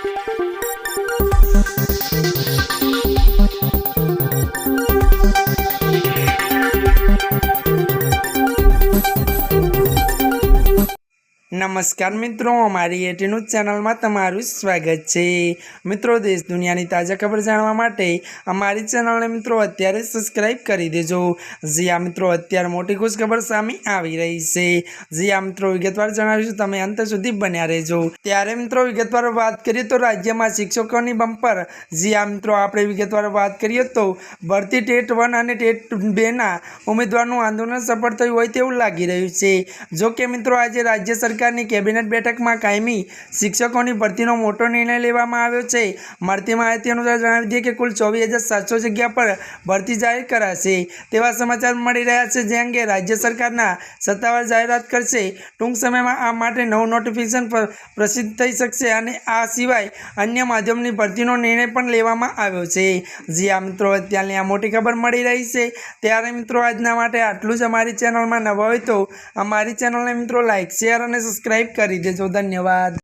Thank you. નમસ્કાર મિત્રો, અમારી એટી ન્યૂઝ ચેનલમાં તમારું સ્વાગત છે. મિત્રો, દેશ દુનિયાની તાજા ખબર જાણવા માટે અમારી ચેનલને મિત્રો અત્યારે સબસ્ક્રાઇબ કરી દેજો. જ્યાં મિત્રો, અત્યારે મોટી ખુશ ખબર સામે આવી રહી છે. જ્યાં મિત્રો, વિગતવાર જણાવીશું, તમે અંત સુધી બન્યા રહેજો. ત્યારે, મિત્રો, વિગતવાર વાત કરીએ તો રાજ્યમાં શિક્ષકોની બમ્પર. જ્યાં મિત્રો, આપણે વિગતવાર વાત કરીએ તો ભરતી ટેટ વન અને ટેટ બેના ઉમેદવારનું આંદોલન સફળ થયું હોય તેવું લાગી રહ્યું છે. જો કે મિત્રો, આજે રાજ્ય સરકારની કેબિનેટ બેઠકમાં કાયમી શિક્ષકોની ભરતીનો મોટો નિર્ણય લેવામાં આવ્યો છે. મળતી માહિતી અનુસાર જણાવી દઈએ કે કુલ ચોવીસ હજાર સાતસો જગ્યા પર ભરતી જાહેર કરાશે. તેવા સમાચાર મળી રહ્યા છે, જે અંગે રાજ્ય સરકારના સત્તાવાર જાહેરાત કરશે. ટૂંક સમયમાં આ માટે નવું નોટિફિકેશન પર, પ્રસિદ્ધ થઈ શકશે અને આ સિવાય અન્ય માધ્યમની ભરતીનો નિર્ણય પણ લેવામાં આવ્યો છે. જી આ મિત્રો, અત્યારની આ મોટી ખબર મળી રહી છે. ત્યારે મિત્રો, આજના માટે આટલું જ અમારી ચેનલમાં નવા હોય તો અમારી ચેનલને મિત્રો લાઇક શેર અને સબસ્ક્રાઈબ કરી દેજો. ધન્યવાદ.